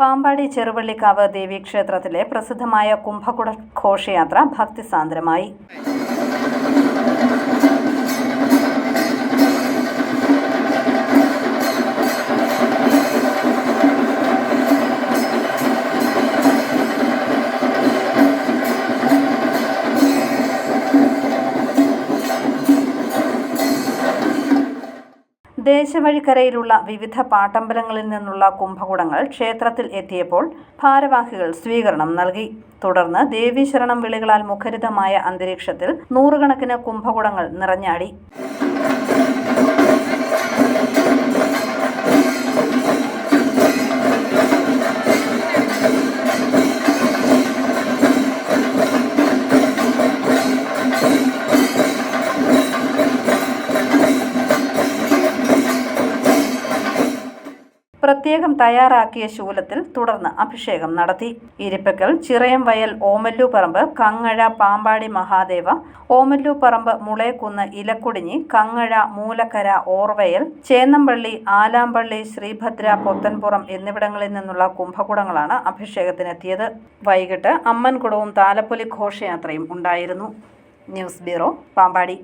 പാമ്പാടി ചെറുവള്ളിക്കാവ് ദേവീക്ഷേത്രത്തിലെ പ്രസിദ്ധമായ കുംഭകുട ഘോഷയാത്ര ഭക്തിസാന്ദ്രമായി. ദേശവഴിക്കരയിലുള്ള വിവിധ പാട്ടമ്പലങ്ങളിൽ നിന്നുള്ള കുംഭകുടങ്ങൾ ക്ഷേത്രത്തിൽ എത്തിയപ്പോൾ ഭാരവാഹികൾ സ്വീകരണം നൽകി. തുടർന്ന് ദേവീശരണം വിളികളാൽ മുഖരിതമായ അന്തരീക്ഷത്തിൽ നൂറുകണക്കിന് കുംഭകുടങ്ങൾ നിറഞ്ഞാടി. പ്രത്യേകം തയ്യാറാക്കിയ ശൂലത്തിൽ തുടർന്ന് അഭിഷേകം നടത്തി. ഇരിപ്പക്കൽ ചിറയം വയൽ ഓമല്ലു പറമ്പ് കങ്ങഴ പാമ്പാടി മഹാദേവ ഓമല്ലു പറമ്പ് മുളയക്കുന്ന് ഇലക്കുടിഞ്ഞി കങ്ങഴ മൂലക്കര ഓർവയൽ ചേന്നമ്പള്ളി ആലാമ്പള്ളി ശ്രീഭദ്ര പൊത്തൻപുറം എന്നിവിടങ്ങളിൽ നിന്നുള്ള കുംഭകുടങ്ങളാണ് അഭിഷേകത്തിനെത്തിയത്. വൈകിട്ട് അമ്മൻകുടവും താലപ്പൊലി ഘോഷയാത്രയും ഉണ്ടായിരുന്നു. News bureau Pampady.